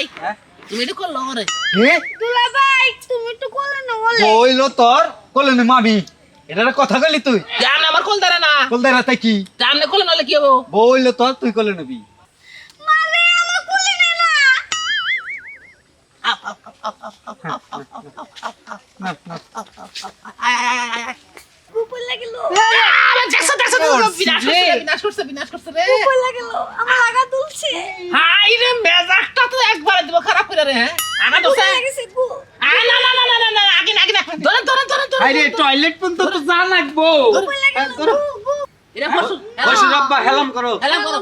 ভাই হ্যাঁ? তুমি এটা করল রে দুলা ভাই তুমি একটু কোলে না বলে বইলো তোর কলে নে মাবি এটার কথা কইলি তুই জান আমার কোল দাঁড়া না কল দেরা তাই কি জানলে কোলে নলে কি হব বইলো তোর তুই কলে নেবি মানে আমার কোলে না না। কুকুর লাগিল দেখছ, দেখছ, দেখছ, বিনাশ করছে, বিনাশ করছে, বিনাশ করছে রে। কুকুর লাগিল আমার লাগা তুলছে হাই রে, মেজাজটা তো একবারে দিব খারাপ করে হ্যাঁ? না, না, না, না, না, আগে আগে আরে টয়লেট পর্যন্ত তো যা লাগবো। এরা রব্বা হেলাম করো। হেলাম করো।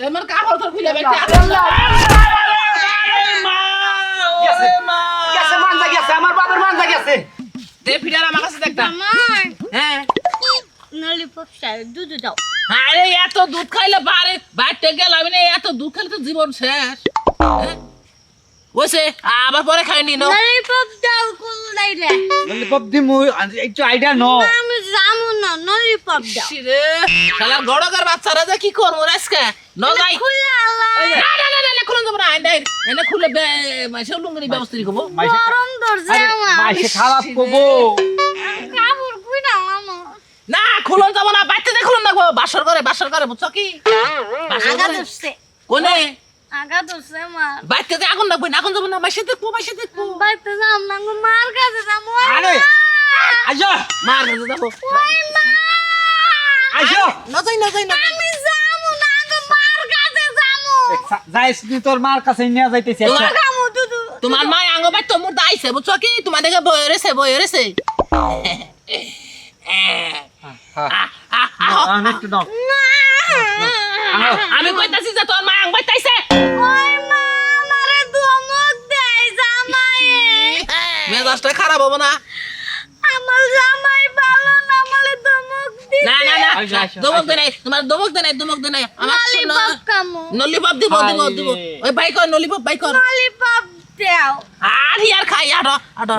এমন কাপড় তোর খুলে বেঁচে আছে। আরে মা, ওরে মা। গেছে মানজা গেছে আমার বাবার মানজা গেছে দে ফিডার আমার কাছে দেখতা। হ্যাঁ। ললিপপ স্টাইল দুধ দাও। আরে এত দুধ খাইলে বারে বাইরে গেলাম না এত দুধ খাইলে তো জীবন শেষ। হ্যাঁ? ওইসে আবার পরে খাইনি নো ললিপপ দাও কোল লাইলে ললিপপ দি মুই একটু আইডিয়া ন। আমি জামু না ললিপপ দাও। রে শালা গড়গর বাচ্চারা যে কি করব রে আজকে? ন যাই খুলে আল্লাহ। না না না না না খুলে দেবো না আইন এনে খুলে মাসে লুঙ্গির ব্যবস্থা করব মাইসে গরম আমার। মাইসে খারাপ কবো কাপড় কুইনা আমার। না খুলন যাব না বাইতে খুলন রাখব। বাসর করে বাসর করে বুঝছ কি? বাসর আগা করে কোনে? আগা ধরছে আমার বাইতে দিয়ে আগুন রাখব না আগুন যাব না মাসে দেখব মাসে দেখব। বাইতে যাম না গো মার কাছে যাম ওই আরে আইসো। মার কাছে যাব। মা! না যাই না যাই না আমি যামু না গো মার কাছে যামু যাইস তুই তোর মার কাছে নিয়ে যাইতেছি আচ্ছা তোমার- তোমার মা আঙ্গ বাই তোর মুর্দা আইছে বুঝছ কি? তোমার দেখে বই রেছে বই রেছে একটু নাও আমি কইতাছি যে তোর মা আঙ্গ বাইতাইছে ওই মা আমারে ধমক দেয় জামাই মেজাজটা খারাপ হব না। আমার জামাই ভালো না আমারে ধমক দি না না না আইসো। দে নাই তোমার দমক দে নাই দমক দে নাই। আমার কামু নলিপপ দিব দিব দিব। ওই বাই কর নলিপপ বাই কর। ললিপপ দাও। আর ইয়ার খাই আটো আটো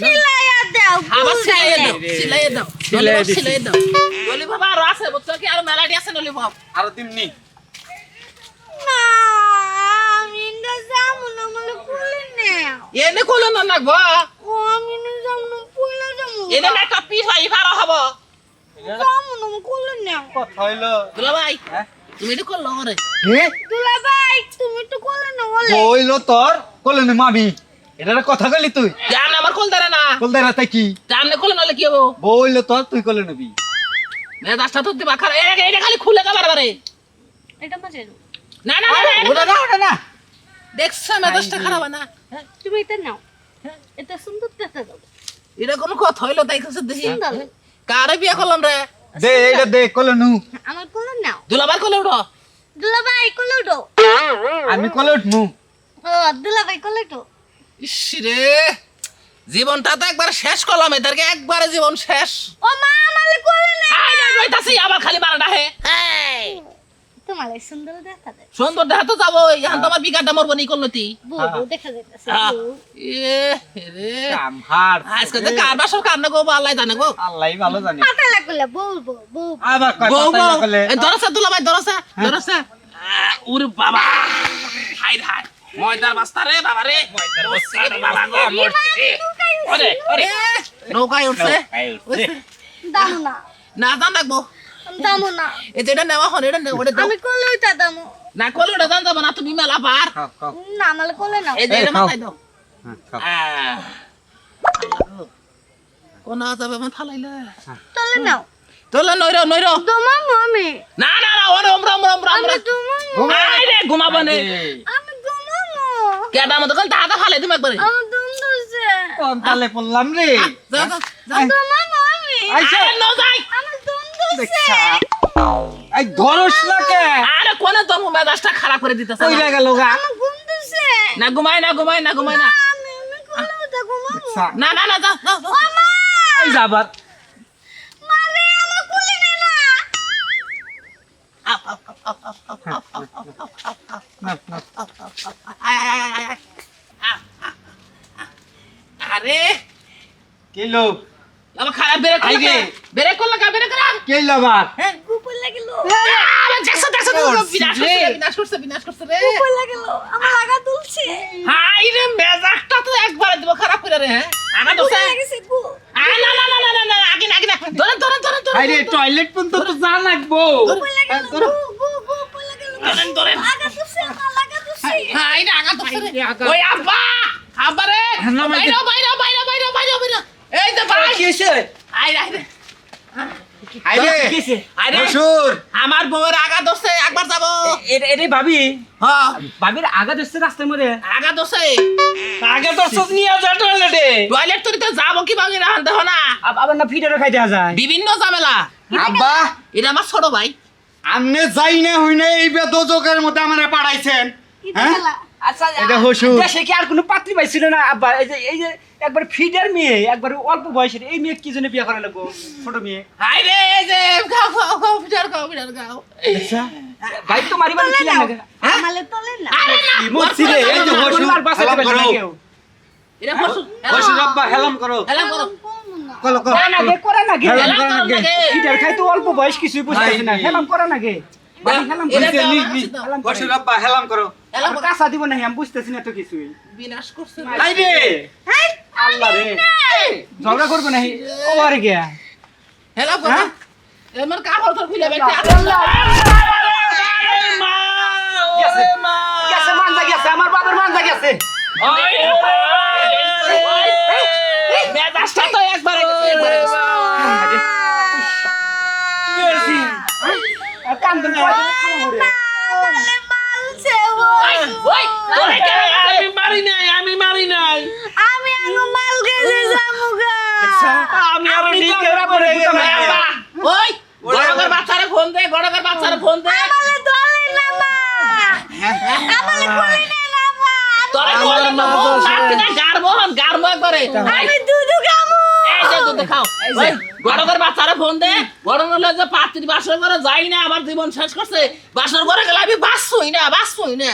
আটো খিলাইয়া দাও আবার গুল সিলাই গাইলে। দাও সিলাই দাও সিলাই নলিপপ দিছি। সিলাই দাও। নলিপপ আর আছে বুঝছ কি? আর মেলাডি আছে নলিপপ আরও দিমনি না। আমি না যামু না আমারে কুলে নাও। এনে কোলে না নাগবো ও আমি না যামু না কুলে যামু এনে না একটা পিস ভাই ভালো হব। যামু না কুলে নাও। কথা হইল। দুলা ভাই হ্যাঁ? তুমি এটা করল রে কে দুলা ভাই তুমি একটু কুলে নাও বলে। বইলো তোর নে মাবি এটার কথা কইলি তুই? জান আমার কোল দাঁড়া না। কল দেরা তাই কি? জানলে কোলে নলে কি হব? বইলো তোর তুই কলে নেবি। মেজাজটা তো দিবা খারাপ এটা এটা খালি খুলে গেল বারে এটা মাঝে না না না, না এটা- ওটা না ওটা না। দেখছ মেজাজটা খারাপ না? তুমি এটা নাও। এটা সুন্দর দেখা দাও। এটা কোনো কথা হইল তাই কাছে দেখি। সুন্দর। কারে বিয়ে করলাম রে? দে এটা দে কলে নু আমার কোলে নাও। দুলাবার কোলে উঠো। দুলা ভাই কোলে উঠো। আমি কলে উঠমু ও দুলা ভাই কোলে উঠো। ইস রে। জীবনটা তো একবার শেষ করলাম এদেরকে একবারে জীবন শেষ। ও মা আমারে কোলে না। আবার খালি হে। তোমার সুন্দর দেখা দেয়। সুন্দর দেখা তো যাব এখন তোমার বিঘাটা মরবো নি করলতি বউ বউ দেখা যাইতেছে এ রে। কাম হার আজকে তো কার বাসর কার গো আল্লাহ জানে গো। আল্লাহই ভালো জানে। পাতা লাগলে বউ বউ বউ। আবার বউ বউ। না কলে এই দরসা দুলা ভাই দরসা। দরসা উরে বাবা। হাই হাই ময়দার বাস্তা রে বাবা রে। ময়দার বাস্তা রে বাবা গো মরছি ওরে ওরে। নৌকায় উঠছে? দামু না। না রাখব দামু না। এই নেওয়া হন এটা ওটা আমি কোলে উঠা দামু। না করলে ওটা জান না তুমি মেলা পার। না আমার কোলে নাও। এই যে এটা মাথায় দাও। হ্যাঁ, খাও। আহ, আল্লাহ গো। কোন যাবে আমার ফালাইলে তোলে নাও। তোলা নইর নইর। দমামু আমি। না না না ওরে ওমরা ওমরা ওমরা ঘুমাবো নে। কেডা মতো কাল দাদা ফালাই তুমি একবারে। আমার দম ধরছে। কোন তালে পড়লাম রে? যাও যাও দমামু আমি। আইসা। আরে ন যাই। আমার দম ধরছে। দেখছা এই ধরস না কে? আরে কোনে তোর মেজাজটা খারাপ করে দিতেছে কইরা গেল গা? আমার ঘুম ধরছে। না ঘুমাই না ঘুমাই না ঘুমাই না। না না না যাও যাও যাও। এই যাবার আরে কিলো লাবা খারাপ বেরে আইগে। বেরে করলা কা বেরে করা? কেই লাবা দিব খারাপ করে হ্যাঁ? আনা দোসা না না না না না আগে আগে ধরে রে টয়লেট পর্যন্ত তো যা লাগবো। গুপল তুসে হ্যাঁ এটা আগা দোষে ওই আব্বা আব্বা রে। বাইরে বাইরে বাইরে বাইরে বাইরে বাইরে এই তো ভাই। কি হয়েছে আই আই আরে কি হয়েছে আরে শ্বশুর আমার বউয়ের আগা দোষে একবার যাব। এটা এটাই ভাবি। হ্যাঁ। ভাবির আগা দিচ্ছে রাস্তার মধ্যে আগা দোষে আগে তো নিয়ে যা টয়লেটে টয়লেট তো যাব কি ভাবে রান দেখো না। আবার না ফিটারও খাই দেওয়া যায়। বিভিন্ন ঝামেলা। আব্বা। এটা আমার ছোট ভাই। আমনে যাই না হই না এই বেদজকের মধ্যে আমারে পাঠাইছেন। হ্যাঁ? আচ্ছা এটা হসুর। দেশে কি আর কোনো পাত্রী পাইছিল না? আব্বা এই যে এই যে একবার ফিডার মেয়ে একবার অল্প বয়সের এই মেয়ে কি জন্য বিয়ে করা লাগবো? ছোট মেয়ে। হাই রে এই যে গাও গাও গাও ফিটার গাও ফিটার গাও আচ্ছা। ভাই তো মারি বাড়ি ছিলেন না আমালে তলে না আরে না মরছি রে এই যে হসুর আর বাঁচাতে হেলাম পারবে না কেউ। এটা হসু হসুর আব্বা হেলাম করো। হেলা করো। কলো কলো না না গে করে না গে হেলাম হেলা না গে। নাকি? খাই তো অল্প বয়স কিছুই বুঝতেছি না হেলাম করে না গে হেলাম করে। আমার আমার কাঁচা দিব না আমি বুঝতেছি না তো কিছুই বিনাশ করছে আল্লাহ রে ঝগড়া করব না ও আরে গে হেলা করো হ্যাঁ? কাপড় তো খুলে বেঁচে মা গেছে গেছে মানজা গেছে আমার বাবার মানজা গেছে মেজাজটা তো একবারে গেছে, একবারে গেছে। আর কান্দে না আমালে মালছে ও ওই, ওই, তোরে কে মারছে? আমি মারি নাই আমি মারি নাই আমি আঙ্গু মাল গেছে জামুগা আমি আরও আপনি ঠিক তো ওরা বলে দিতাম ওই না। আব্বা, ওই, গড়গড় বাচ্চারে ফোন দে, গড়গড় বাচ্চারে ফোন দে। আমারে দলে না মা কোলে না মা তোরে তো মা না, হন, গাড়বো একবারে। আমি দুধু গামু এই যে দুধ খাও। ওই, গড়গড় বাচ্চারে ফোন দে, গড়গড় হলে যে পাত্রী বাসর করে যাই না, আমার জীবন শেষ করছে। বাসর করে গেলে আমি বাসুই না বাসুই না।